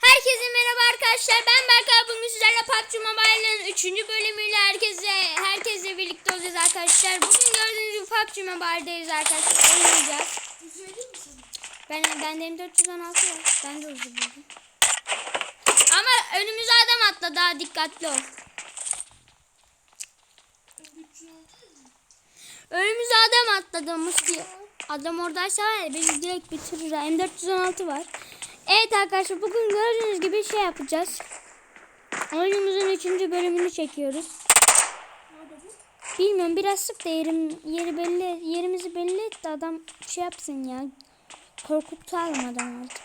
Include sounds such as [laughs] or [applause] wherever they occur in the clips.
Herkese merhaba arkadaşlar. Ben Berkay. Bugün sizlerle PUBG Mobile'ın 3. bölümüyle herkese herkesle birlikte olacağız arkadaşlar. Bugün gördüğünüz gibi PUBG Mobile'deyiz arkadaşlar. Oynayacağız. Ben benden 416 var. Ben de hızlı buldum. Ama önümüze adam atla daha dikkatli ol. Önümüze adam atladı Musti. Adam oradaysa var ya bizi direkt bitirir. ha. M416 var. Evet arkadaşlar bugün gördüğünüz gibi şey yapacağız. Oyunumuzun 3. bölümünü çekiyoruz. Bilmiyorum biraz sık da yerim, yeri belli, yerimizi belli et de adam şey yapsın ya. Korkutalım adam artık.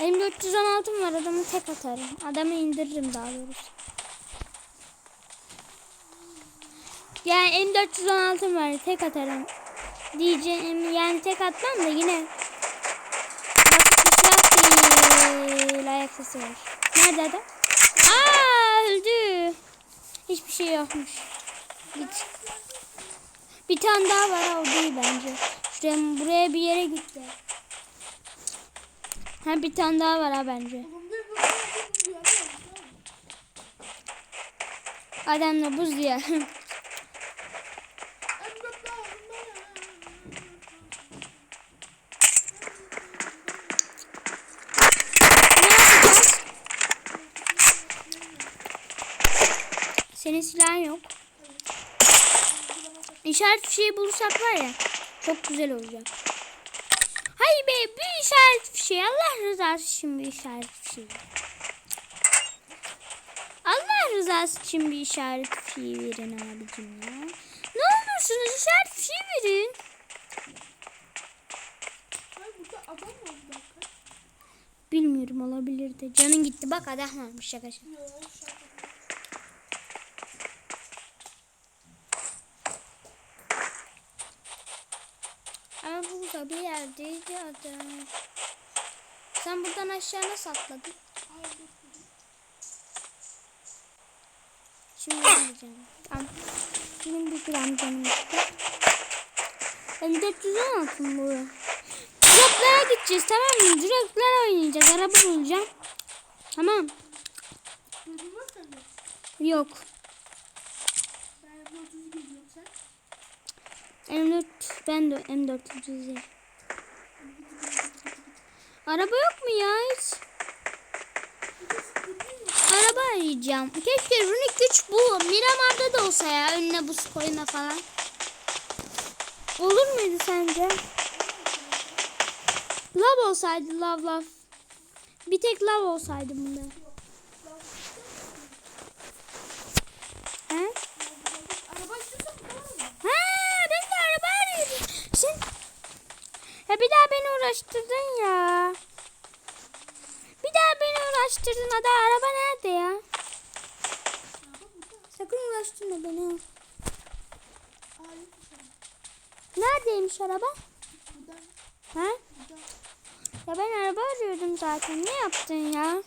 Elimde 416 var adamı tek atarım. Adamı indiririm daha doğrusu. Yani M416 var tek atarım. Diyeceğim yani tek atmam da yine silah değil. Ayak sesi var. Nerede adam? Aa öldü. Hiçbir şey yokmuş. Git. Bir tane daha var ha, o değil bence. Şuraya, buraya bir yere gitti. Ha bir tane daha var ha bence. Adamla buz ya. [laughs] ne yapacağız? Senin silahın yok. İşaret fişeği bulursak var ya çok güzel olacak. Hayır be bir işaret fişeği Allah rızası için bir işaret fişeği. Allah rızası için bir işaret fişeği verin abicim ya. Ne olursunuz işaret fişeği verin. Bilmiyorum olabilir de. Canın gitti bak adam varmış şaka şaka. Ama burada bir yerdeydi adam. Sen buradan aşağı nasıl atladın? Şimdi yapacağım. Tamam. Benim bir gram canım gitti. Ben 416 mı bu? Droplara gideceğiz tamam mı? Droplara oynayacağız. Araba bulacağım. Tamam. Yok. M4 ben de M400 Araba yok mu ya hiç? Araba arayacağım. Keşke runik güç bu. Miramar'da da olsa ya. Önüne buz koyma falan. Olur muydu sence? Lav olsaydı lav lav. Bir tek lav olsaydı bunda. He? Ha, ben de araba arıyordum. Sen ya bir daha beni uğraştırdın ya. Bir daha beni uğraştırdın. Hadi araba nerede ya? Sakın uğraştırma beni. Neredeymiş araba? Ha? Ya ben araba arıyordum zaten. Ne yaptın ya?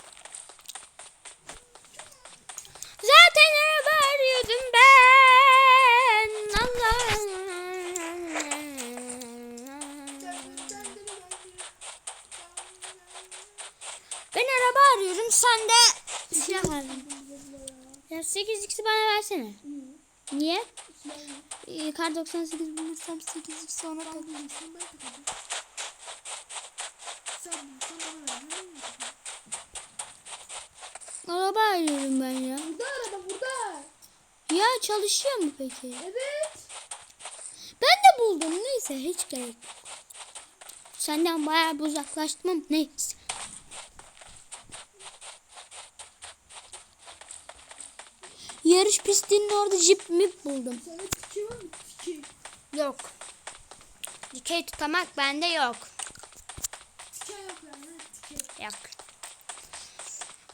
Bana versene. Niye? Ee, kar 98 bulursam 8x ona takayım. Araba arıyorum ben ya. Burada araba burada. Ya çalışıyor mu peki? Evet. Ben de buldum. Neyse hiç gerek yok. Senden bayağı uzaklaştım ama neyse. Pistinin orada jip mip buldum. Sana tiki var mı? Tiki. Yok. Dikey tutamak bende yok. Yok.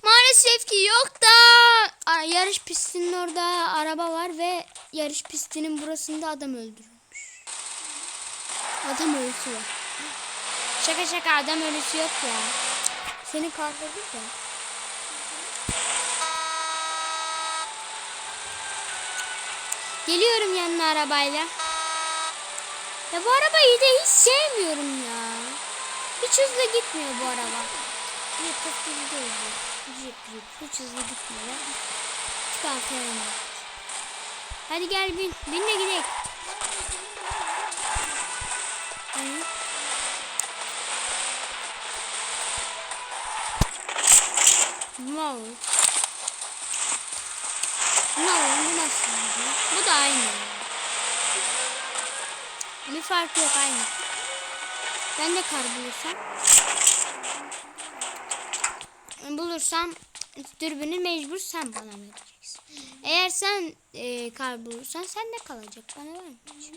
Maalesef ki yok da yarış pistinin orada araba var ve yarış pistinin burasında adam öldürülmüş. Adam ölüsü var. Şaka şaka adam ölüsü yok ya. Seni kaldırdık ya. Geliyorum yanına arabayla. Ya bu arabayı da hiç sevmiyorum ya. Hiç hızlı gitmiyor bu araba. Evet çok hızlı değil bu. Cip. Hiç hızlı gitmiyor. Çık aferin. Hadi gel bin. Bin de gidelim. Wow. No, bu da aynı. Bir fark yok aynı. Ben de kar bulursam. Bulursam dürbünü mecbur sen bana vereceksin. Eğer sen e, kar bulursan sen de kalacak. Bana sen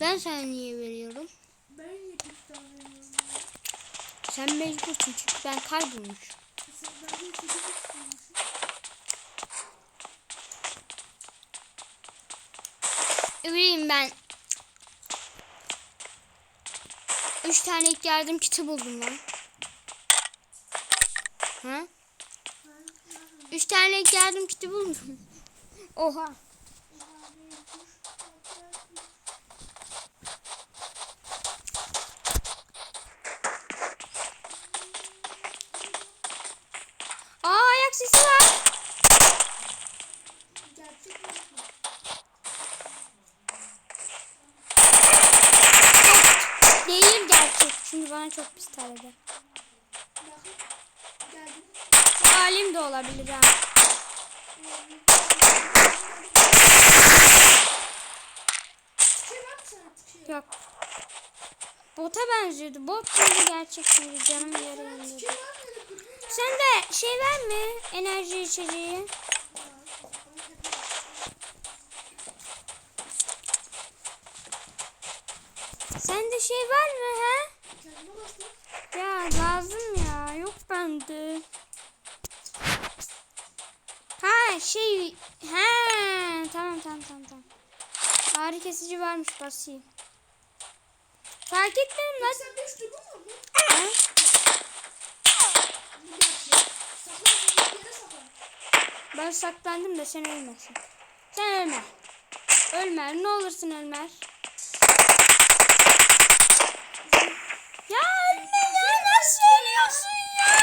ben sana. Niye veriyorum? Ben niye. Sen mecbursun çünkü ben kar bulmuşum. Sen ben de sekiz istiyormuşum. Bileyim ben. Üç tane ilk yardım kiti buldum lan. Ha? Üç tane ilk yardım kiti buldum. [laughs] Oha. Aa ayak sesi var. Gerçek mi? Değil gerçek. Çünkü bana Geldim. Halim de olabilir ha. Yok. Bota benziyordu. Bot şimdi gerçek şimdi canım yarı. Sen de şey verme enerji içeceği. Sende şey var mı ha? Kendime bastım. Ya lazım ya. Yok bende. Ha şey. Ha tamam tamam tamam tamam. Ağrı kesici varmış basayım. Fark etmedim lan. Sen? Ha? Bu saklan. Ben saklandım da sen ölmesin. Sen ölme. Ölmer. Ne olursun ölmer. Ya ölme ya. Nasıl ölüyorsun ya?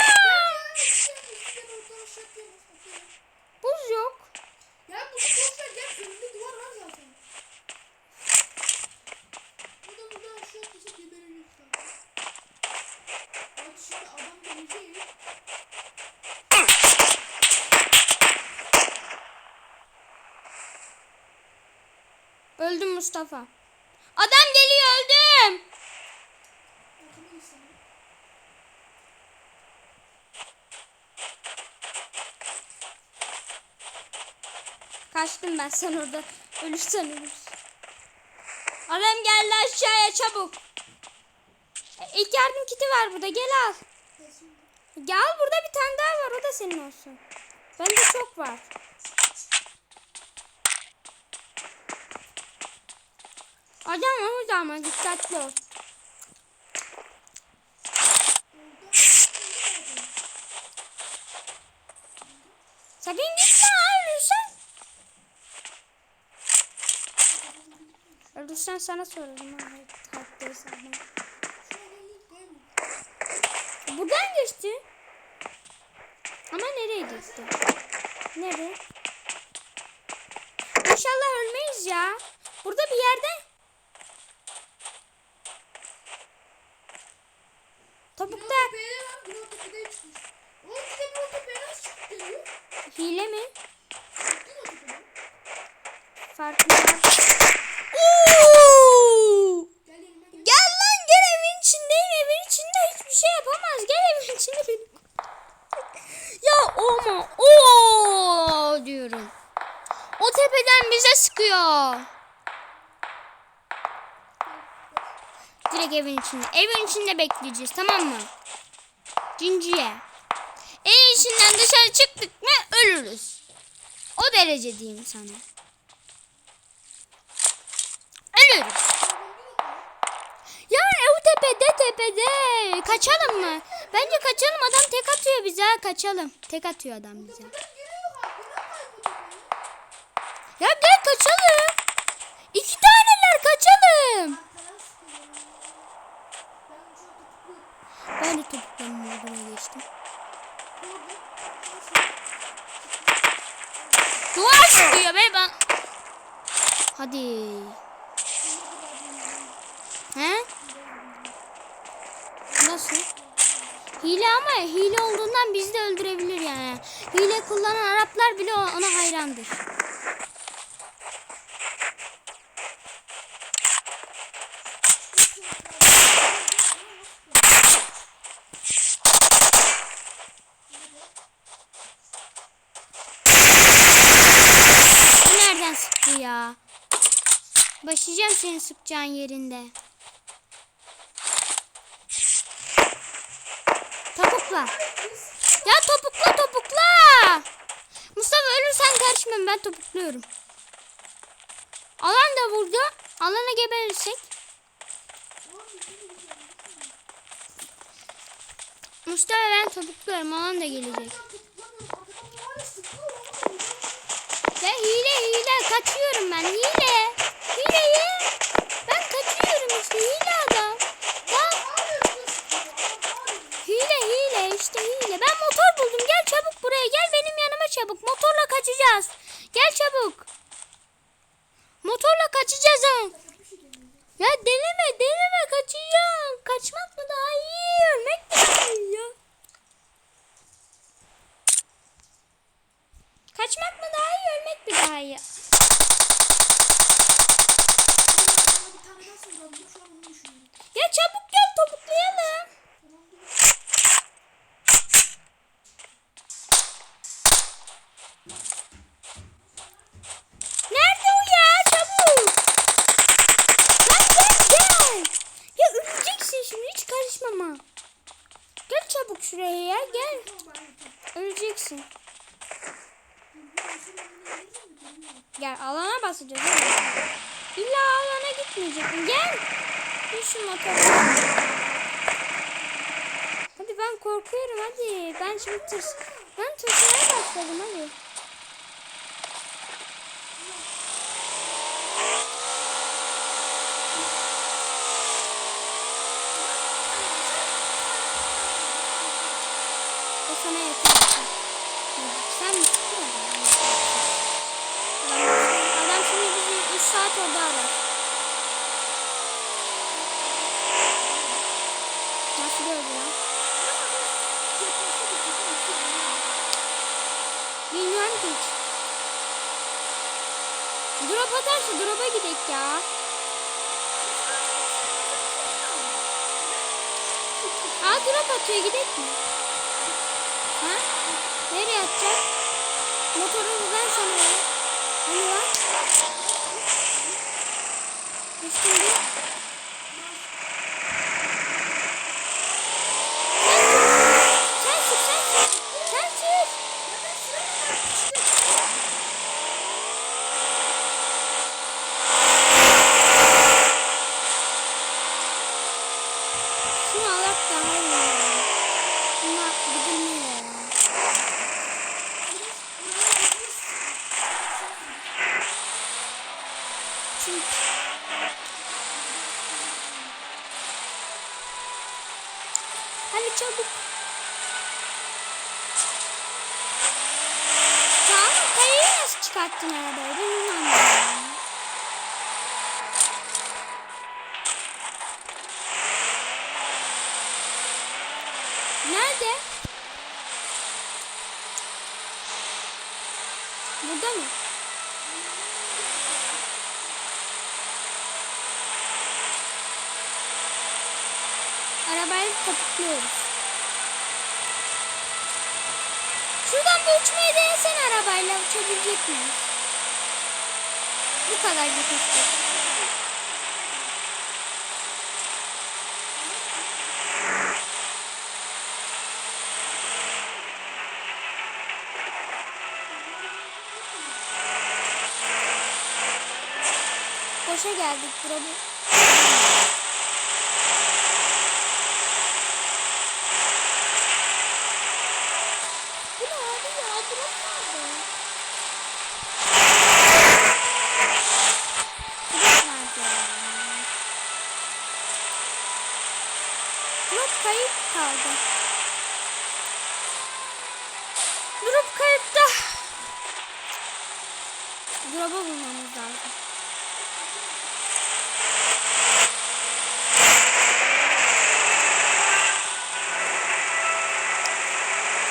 Buz yok. Ya bu boş ver gel önünde duvar var zaten. Burada burada aşağı atlayacak geberilir şu an. Bak şimdi adam gelecek. Öldüm Mustafa. Adam geliyor öldüm. Kaçtım ben sen orada ölürsen ölürsün. Adam geldi aşağıya çabuk. E, İlk yardım kiti var burada gel al. Gel burada bir tane daha var o da senin olsun. Bende çok var. Adam orada ama dikkatli ol. Sakın gitme ölürsen. Ölürsen sana sorarım ha. Hayattaysan ben. Şuraya gel, gel. Buradan geçti. Ama nereye gitti? Nereye? İnşallah ölmeyiz ya. Burada bir yerde. Topukta Pilot tepeye var. Pilot tepeden çıkmış. Oğlum bir de pilot tepeye nasıl çıkıp geliyor? hile mi? Çıktın o tepeden. Farkında. Oo! Gel yanıma gel. Gel lan gel evin içindeyim. Evin içinde hiçbir şey yapamaz. Gel evin içinde benim. ya ama o diyorum. O tepeden bize sıkıyor. Direkt evin içinde. Evin içinde bekleyeceğiz tamam mı? Cinciye. Evin içinden dışarı çıktık mı ölürüz. O derece diyeyim sana. Ölürüz. Ya ev tepede tepede. Kaçalım mı? Bence kaçalım adam tek atıyor bize kaçalım. Tek atıyor adam bize. Ya gel kaçalım. İki taneler kaçalım. Ben de topuklarımın moduna geçtim. Duvar diyor be ben. Hadi. He? Nasıl? Hile ama hile olduğundan bizi de öldürebilir yani. Hile kullanan Araplar bile ona hayrandır. Sıktı ya? Başlayacağım senin sıkacağın yerinde. Topukla. Ya topukla topukla. Mustafa ölürsen karışmam ben topukluyorum. Alan da vurdu. Alana geberirsek. Mustafa ben topukluyorum. Alan da gelecek. Ya hile hile kaçıyorum ben hile. Hileyi. Ben kaçıyorum işte hile adam. Ya hile hile işte hile. Ben motor buldum gel çabuk buraya gel benim yanıma çabuk. Motorla kaçacağız. Gel çabuk. Motorla kaçacağız ha. Ya deneme deneme kaçacağım. Kaçmak mı daha iyi ölmek mi daha iyi? Kaçmak mı ölmek mi daha iyi? Ya çabuk gel topuklayalım. Nerede o ya? Çabuk. Lan gel gel. Ya öleceksin şimdi hiç karışmama. Gel çabuk şuraya ya gel. Öleceksin. Gel alana basacağız. hadi. İlla alana gitmeyeceksin. Gel. Hadi ben korkuyorum hadi. Ben şimdi tırs. Ben tırsmaya başladım hadi. O sana yeter. Hadi, Sen mi tuttun adamı? Adam, adam şimdi bizi 3 saat orada arar. Nasıl gördü lan? Bilmiyorum ki hiç. Drop atarsa drop'a gidek ya. Aa drop atıyor gidek mi? Ha? Nereye atacak? Motoru ben sana ver. Hani var? Düştüm bir. Sen sür, sen sür. Sen sür. Şunu alak daha iyi ya. Buna gidilmiyor ya. Çünkü Hadi çabuk. Tamam kayayı nasıl çıkarttın arabayı? Ben onu anlamadım. Nerede? Burada mı? Arabayı topukluyoruz. Şuradan bir uçmayı denesene arabayla uçabilecek miyiz? Bu kadar gitmişti. Boşa geldik buraya. Bu ne abi ya? Drop nerede? Drop nerede? Drop kayıp kaldı. Drop kayıpta. Drop'a bulmamız lazım.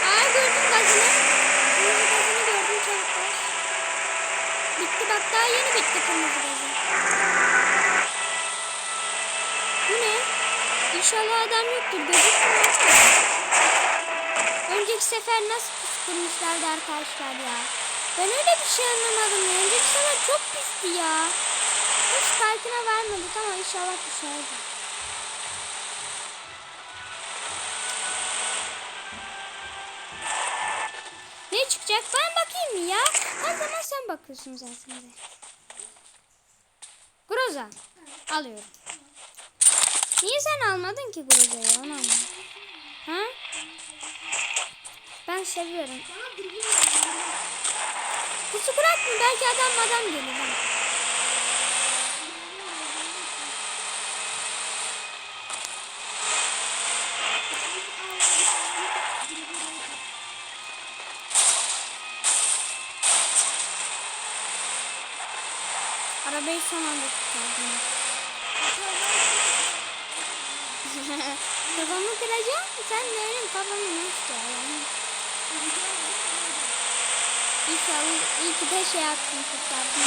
Aa gördüm gazını. Kırmızı gazını gördüm çabuk bas. Bitti bak daha yeni bitti kırmızı gazı. Bu ne? İnşallah adam yoktur. Gözükmüyor. Önceki sefer nasıl pis kurmuşlardı arkadaşlar ya. Ben öyle bir şey anlamadım. Önceki sefer çok pisti ya. Hiç farkına varmadık ama inşallah düşerdi. Ne çıkacak? Ben bakayım mı ya? Her zaman sen bakıyorsun zaten de. Groza. Alıyorum. Niye sen almadın ki Groza'yı? Onu anlamadım. Ha? Ben seviyorum. Pusu bırak mı? Belki adam adam gelir. Arabayı son anda kurtardım. [laughs] Kafamı kıracağım. Sen benim kafamı ne istiyorsun? İnşallah iyi ki de şey yaptım kurtardım.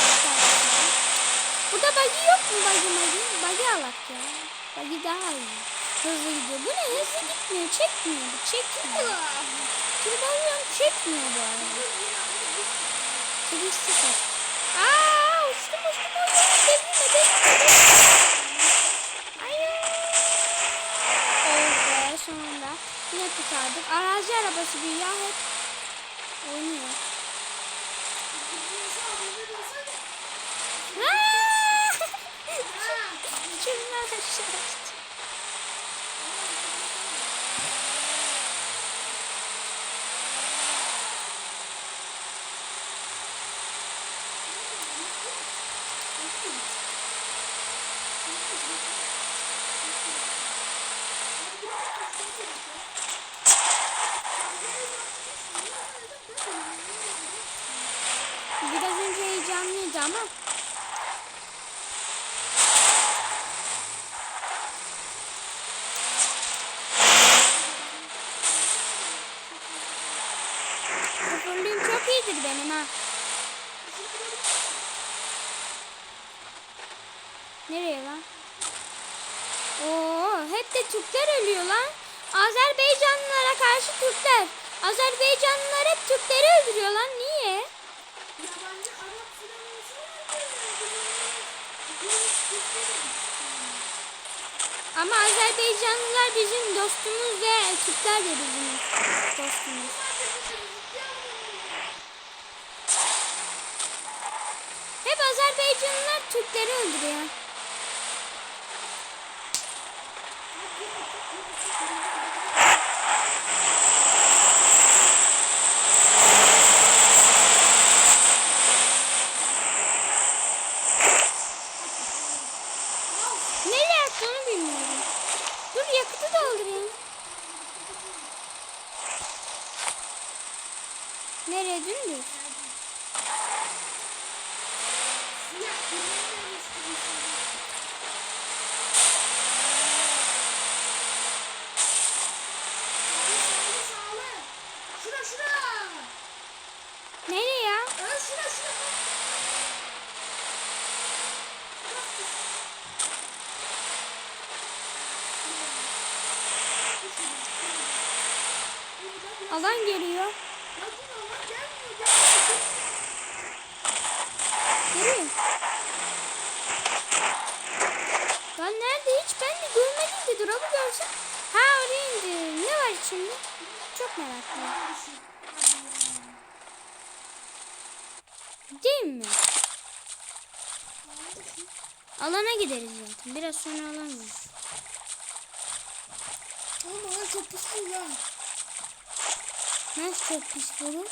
Burada bagi yok mu bagi bagi? Bagi alak ya. Bagi daha iyi. Hızlı gidiyor. Bu ne hızlı gitmiyor. Çekmiyor. bu, Çekmiyor. Turbalıyorum çekmiyor bu arada. Çekil sıfır. Aaa uçtum uçtum uçtum. Devirme devirme. Hayır. Oh be sonunda. Yine kurtardık. Arazi arabası bir ya hep oynuyor. Şunlar aşağı. Biraz önce heyecanlıydı ama iyidir benim ha. Nereye lan? Oo, hep de Türkler ölüyor lan. Azerbaycanlılara karşı Türkler. Azerbaycanlılar hep Türkleri öldürüyor lan. Niye? Ama Azerbaycanlılar bizim dostumuz ve Türkler de bizim dostumuz. Hep Azerbaycanlılar Türkleri öldürüyor. Nereye attı onu bilmiyorum. Dur yakıtı doldurayım. Nereye dümdüz? Şura şura. Nereye ya? Ön şura şura. Alan geliyor. Hadi ama gelmiyor gelmiyor. Nereye? Lan nerede hiç ben de görmedim de dur abi görsem. Ha oraya indi. Ne var içinde? Çok meraklıyım. Değil mi? Alana gideriz zaten. Biraz sonra alan var. Ama bana çok pis değil ya. Nasıl çok pis bunu?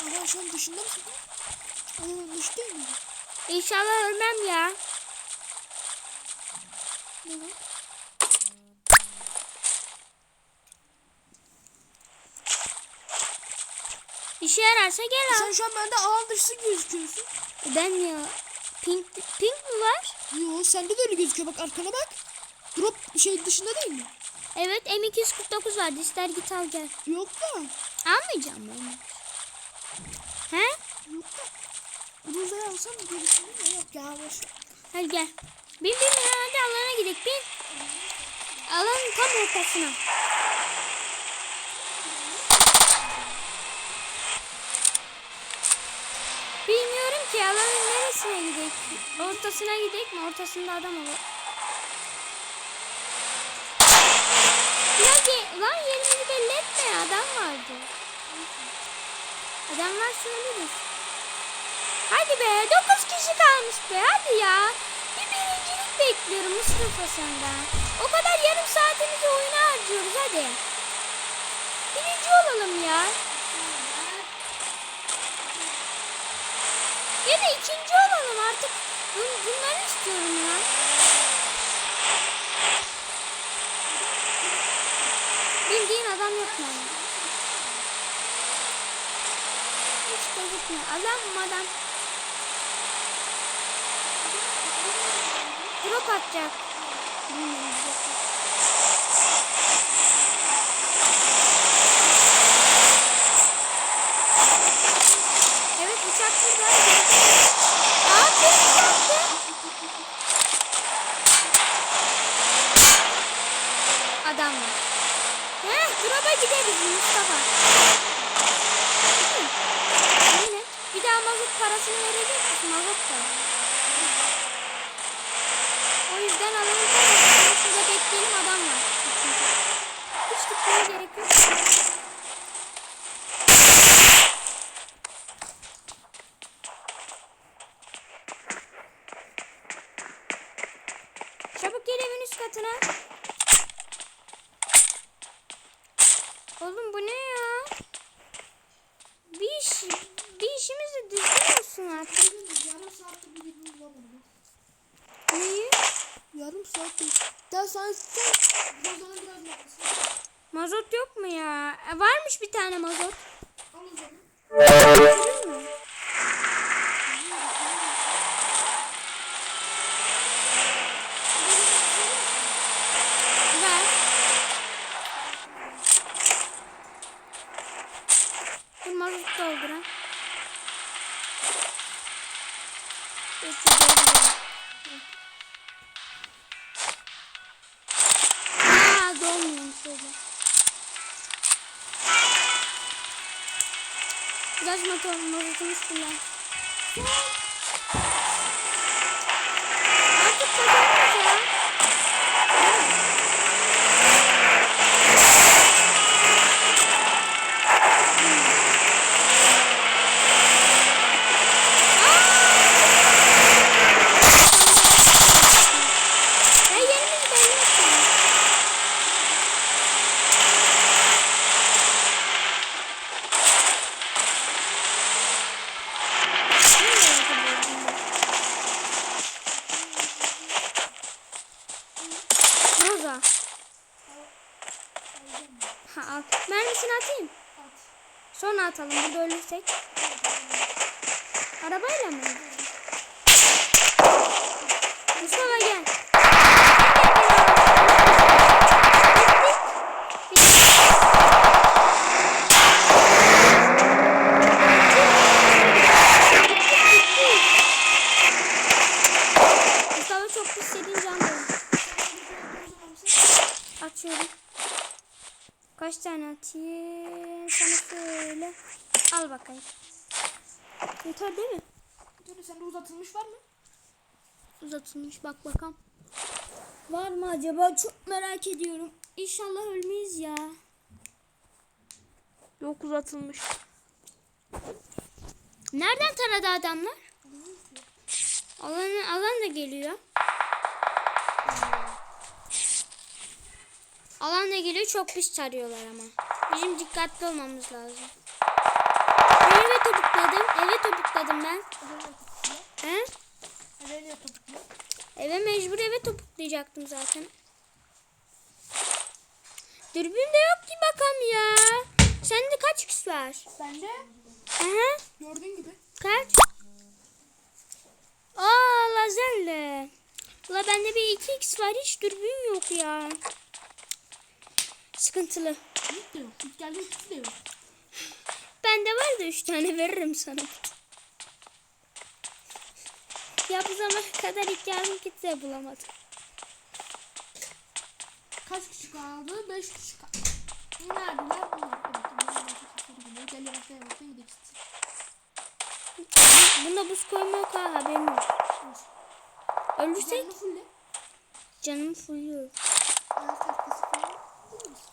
Ama şu an dışında mısın? Ama dış değil mi? İnşallah ölmem ya. Ne lan? İşe yararsa gel al. Sen şu an bende alan dışı gözüküyorsun. Ben ya pink pink mi var? Yo sende de öyle gözüküyor bak arkana bak. Drop şey dışında değil mi? Evet M249 vardı. İster git al gel. Yok da. Almayacağım ben. He? Yok da. Roza'yı alsam gerisini mi? Yok ya boş. Hadi gel. Bin bin hadi alana gidelim bin. Alanın tam ortasına. Bilmiyorum ki alanın neresine gidelim. Ortasına gidelim mi? Ortasında adam olur. Ge- lan yerimizi belli etme adam vardı. Adam varsa ölürüz. Hadi be 9 kişi kalmış be hadi ya. Bir birincilik bekliyorum Mustafa senden. O kadar yarım saatimizi oyuna harcıyoruz hadi. Birinci olalım ya. Da ikinci olalım artık. Bun- Bunları istiyorum ya. Bildiğin adam yok yani. Hiç gözükmüyor. Adam adam? Drop atacak. Bilmiyorum. Evet uçak burada. Adam var. Heh, drop'a gideriz Mustafa. Yine. Bir daha mazot parasını verecek misin? Mazot da. O yüzden alanın parasını şurada bekleyelim adam var. Hiç gitmeye gerek yok. Çabuk katına. Oğlum bu ne ya? Bir iş, bir düzgün olsun artık. Yarım bir bulamadım. Neyi? Yarım saattir. Daha sen sen Roza'nın biraz yapmasın. Mazot yok mu ya? E, varmış bir tane mazot. Al o zaman. Biraz motor mazotumuz kullan. Artık kazanırız ya. Ya yerimiz belli etmiyor. Roza. Ha al. Mermisini atayım. At. Sonra atalım. Burada ölürsek. Arabayla mı? Mustafa gel. Mustafa çok pis yediğin can böyle. Açıyorum. Kaç tane atayım? Sana söyle. Al bakayım. Yeter değil mi? Dur sende uzatılmış var mı? Uzatılmış bak bakalım. Var mı acaba? Çok merak ediyorum. İnşallah ölmeyiz ya. Yok uzatılmış. Nereden taradı adamlar? Alan, alan da geliyor. Alan da geliyor çok pis tarıyorlar ama. Bizim dikkatli olmamız lazım. Ben eve topukladım. Eve topukladım ben. He? Nereye topuklu? Eve mecbur eve topuklayacaktım zaten. Dürbün de yok ki bakalım ya. Sende kaç kişi var? Bende Aha. Gördüğün gibi. Kaç? Aa lazerle. La bende bir 2x var hiç dürbün yok ya. Sıkıntılı. Hiç de yok. Hiç geldi de yok. Bende var da 3 tane veririm sana. Ya bu zamana kadar ilk yardım kiti de bulamadım. Kaç kişi kaldı? 5 kişi kaldı. Sesleri geliyor. Gel gidelim. Bunda buz koyma yok ha haberin yok. Ölürsek Canını fulle. canım fulluyor. Ayaz tahtası falan. Değil misin?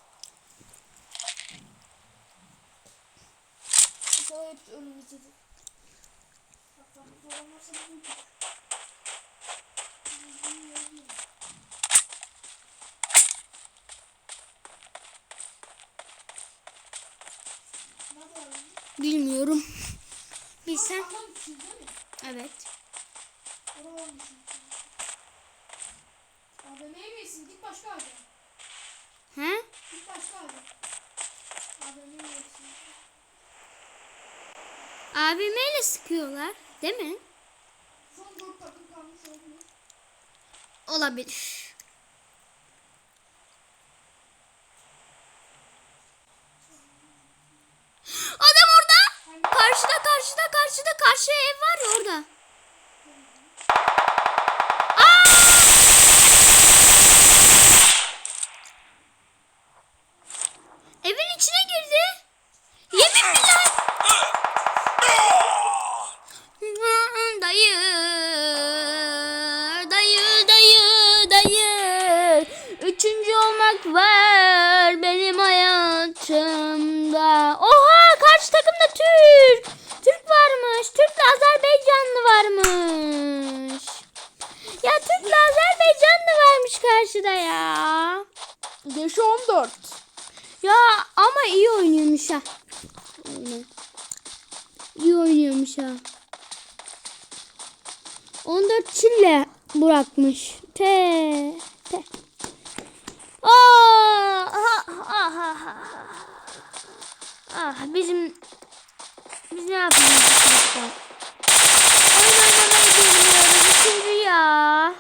Hepsi önümüzdedir. Bilmiyorum. [laughs] Değil mi? Evet. AVM'ye mi yesin? Git başka AVM. Ha? Git başka AVM. AVM'ye yesin. AVM'yle sıkıyorlar. Değil mi? Olabilir. Olabilir. Adam orada. Karşıda karşıda karşıda karşı ev var ya orada. Aa! Evin içine girdi. Yemin billah. Dayı, dayı, dayı, dayı. Üçüncü olmak var benim hayatımda. Oha karşı takımda Türk. Türk varmış. Türk'le Azerbaycanlı varmış. Ya Türk'le Azerbaycanlı varmış karşıda ya. Yaşı 14. Ya ama iyi oynuyormuş ha. Aynen. İyi oynuyormuş ha. 14 çille bırakmış. Te te. Aa, ah, ah, ah, ah. ah bizim biz ne yapıyoruz arkadaşlar? Oyun oynamayı bilmiyoruz. Üçüncü ya.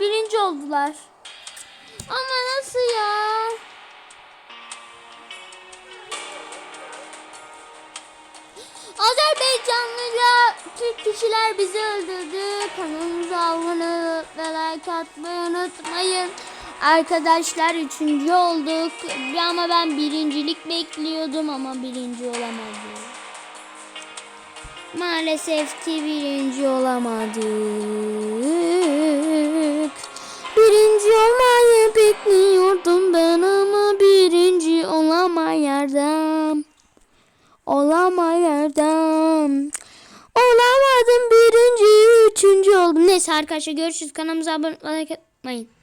Birinci oldular. Ama nasıl ya? Azerbaycanlılar Türk kişiler bizi öldürdü. Kanalımıza abone ve like atmayı unutmayın. Arkadaşlar üçüncü olduk. Ama ben birincilik bekliyordum ama birinci olamadım. Maalesef ki birinci olamadık. Birinci olmayı bekliyordum ben ama birinci olamayardım. Olamayardım. Olamadım birinci, üçüncü oldum. Neyse arkadaşlar görüşürüz. Kanalımıza abone olmayı unutmayın.